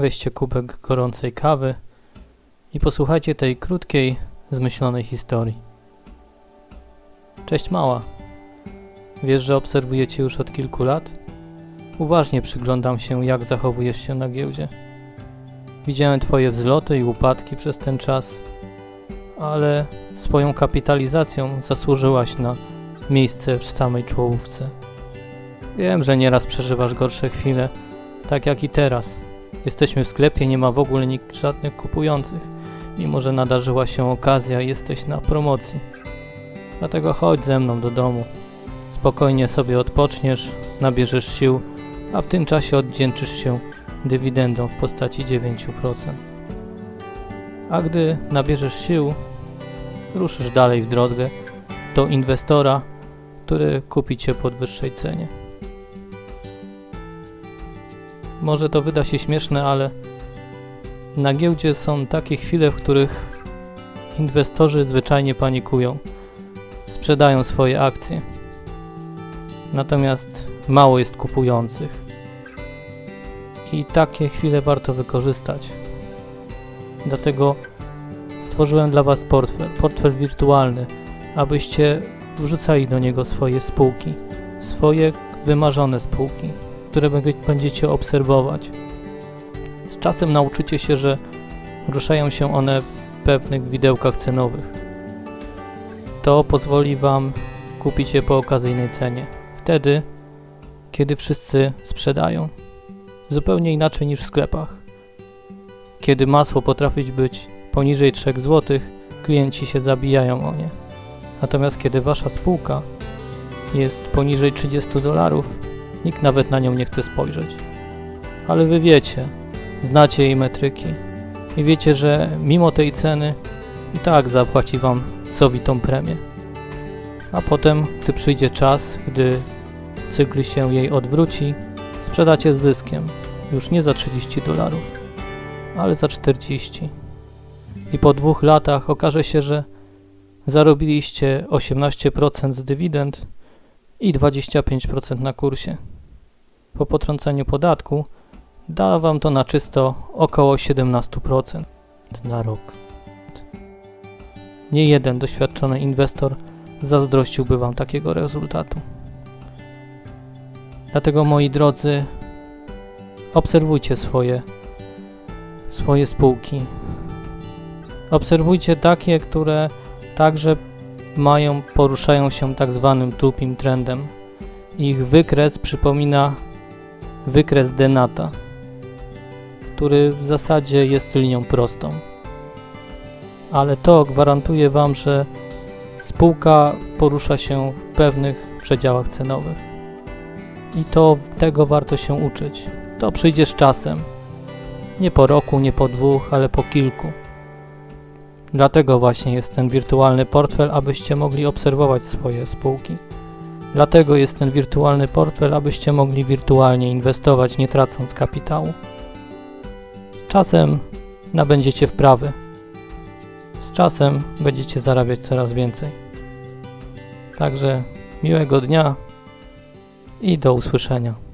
weźcie kubek gorącej kawy i posłuchajcie tej krótkiej, zmyślonej historii. Cześć mała. Wiesz, że obserwuję cię już od kilku lat? Uważnie przyglądam się, jak zachowujesz się na giełdzie. Widziałem twoje wzloty i upadki przez ten czas, ale swoją kapitalizacją zasłużyłaś na miejsce w samej czołówce. Wiem, że nieraz przeżywasz gorsze chwile, tak jak i teraz. Jesteśmy w sklepie, nie ma w ogóle nikt żadnych kupujących, mimo że nadarzyła się okazja jesteś na promocji. Dlatego chodź ze mną do domu. Spokojnie sobie odpoczniesz, nabierzesz sił, a w tym czasie oddzięczysz się dywidendą w postaci 9%. A gdy nabierzesz sił, ruszysz dalej w drogę do inwestora, który kupi cię po wyższej cenie. Może to wyda się śmieszne, ale na giełdzie są takie chwile, w których inwestorzy zwyczajnie panikują, sprzedają swoje akcje. Natomiast mało jest kupujących. I takie chwile warto wykorzystać. Dlatego stworzyłem dla Was portfel, portfel wirtualny, abyście wrzucali do niego swoje spółki, swoje wymarzone spółki, które będzie- będziecie obserwować. Z czasem nauczycie się, że ruszają się one w pewnych widełkach cenowych. To pozwoli Wam kupić je po okazyjnej cenie. Wtedy, kiedy wszyscy sprzedają. Zupełnie inaczej niż w sklepach. Kiedy masło potrafi być poniżej 3 zł, klienci się zabijają o nie. Natomiast kiedy Wasza spółka jest poniżej 30 dolarów, nikt nawet na nią nie chce spojrzeć. Ale Wy wiecie, znacie jej metryki i wiecie, że mimo tej ceny i tak zapłaci Wam sowitą premię. A potem, gdy przyjdzie czas, gdy cykl się jej odwróci, sprzedacie z zyskiem. Już nie za 30 dolarów, ale za 40. I po dwóch latach okaże się, że zarobiliście 18% z dywidend i 25% na kursie. Po potrąceniu podatku da Wam to na czysto około 17% na rok. Nie jeden doświadczony inwestor zazdrościłby Wam takiego rezultatu. Dlatego moi drodzy, obserwujcie swoje, swoje spółki. Obserwujcie takie, które także mają, poruszają się tak zwanym tupim trendem. Ich wykres przypomina wykres Denata, który w zasadzie jest linią prostą. Ale to gwarantuje Wam, że spółka porusza się w pewnych przedziałach cenowych. I to tego warto się uczyć. To przyjdzie z czasem. Nie po roku, nie po dwóch, ale po kilku. Dlatego właśnie jest ten wirtualny portfel, abyście mogli obserwować swoje spółki. Dlatego jest ten wirtualny portfel, abyście mogli wirtualnie inwestować, nie tracąc kapitału. Czasem nabędziecie wprawy. Z czasem będziecie zarabiać coraz więcej. Także miłego dnia i do usłyszenia.